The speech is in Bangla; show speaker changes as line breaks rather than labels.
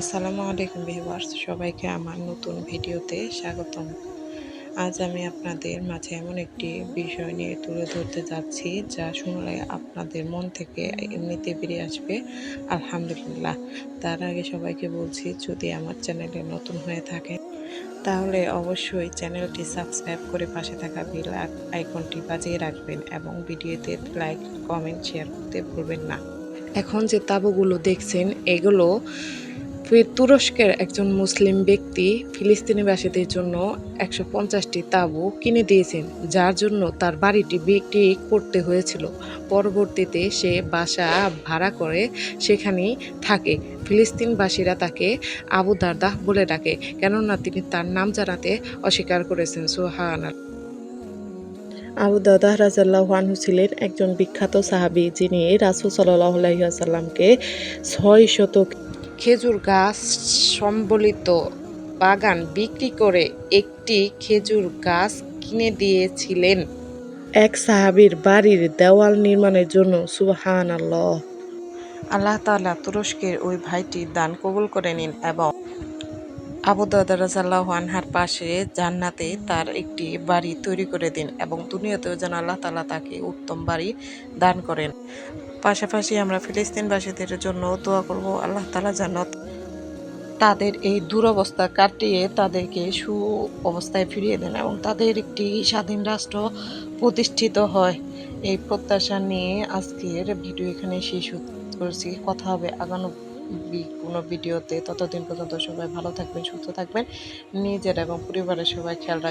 আসসালামু আলাইকুম ভিউয়ার্স, সবাইকে আমার নতুন ভিডিওতে স্বাগতম। আজ আমি আপনাদের মাঝে এমন একটি বিষয় নিয়ে তুলে ধরতে যাচ্ছি, যা শুনলে আপনাদের মন থেকে এমনিতে বেরিয়ে আসবে, আলহামদুলিল্লাহ। তার আগে সবাইকে বলছি, যদি আমার চ্যানেলে নতুন হয়ে থাকে তাহলে অবশ্যই চ্যানেলটি সাবস্ক্রাইব করে পাশে থাকা বেল আইকনটি বাজিয়ে রাখবেন এবং ভিডিওতে লাইক, কমেন্ট, শেয়ার করতে ভুলবেন না। এখন যে তাবুগুলো দেখছেন, এগুলো তুরস্কের একজন মুসলিম ব্যক্তি ফিলিস্তিনিবাসীদের জন্য একশো পঞ্চাশটি তাঁবু কিনে দিয়েছেন, যার জন্য তার বাড়িটি বিক্রি করতে হয়েছিল। পরবর্তীতে সে বাসা ভাড়া করে সেখানেই থাকে। ফিলিস্তিনবাসীরা তাকে আবু দারদাহ বলে ডাকে, কেননা তিনি তার নাম জানাতে অস্বীকার করেছেন। সোহান আবু দাদাহ রাজাল্লাহ আনহু ছিলেন একজন বিখ্যাত সাহাবী, যিনি রাসুল সাল্লাহ আলাইসাল্লামকে ছয় শতক খেজুর গাছ সম্বলিত বাগান বিক্রি করে একটি খেজুর গাছ কিনে দিয়েছিলেন। এক সাহাবির বাড়ির দেওয়াল নির্মাণের জন্য সুবহান আল্লাহ আল্লাহ তালা তুরস্কের ওই ভাইটি দান কবুল করে নিন এবং আবু দাদা রাজাল্লাহ আনহার পাশে জান্নাতে তার একটি বাড়ি তৈরি করে দিন এবং দুনিয়াতেও যেন আল্লাহ তাআলা তাকে উত্তম বাড়ি দান করেন। পাশাপাশি আমরা ফিলিস্তিনবাসীদের জন্য দোয়া করব, আল্লাহ তালা যেন তাদের এই দুরবস্থা কাটিয়ে তাদেরকে সু অবস্থায় ফিরিয়ে দেন এবং তাদের একটি স্বাধীন রাষ্ট্র প্রতিষ্ঠিত হয়। এই প্রত্যাশা নিয়ে আজকের ভিডিও এখানে শেষ করছি। কথা হবে আগানো কোনো ভিডিওতে ততদিন পর্যন্ত সবাই ভালো থাকবেন, সুস্থ থাকবেন, নিজের এবং পরিবারের সবাই খেয়াল রাখবেন।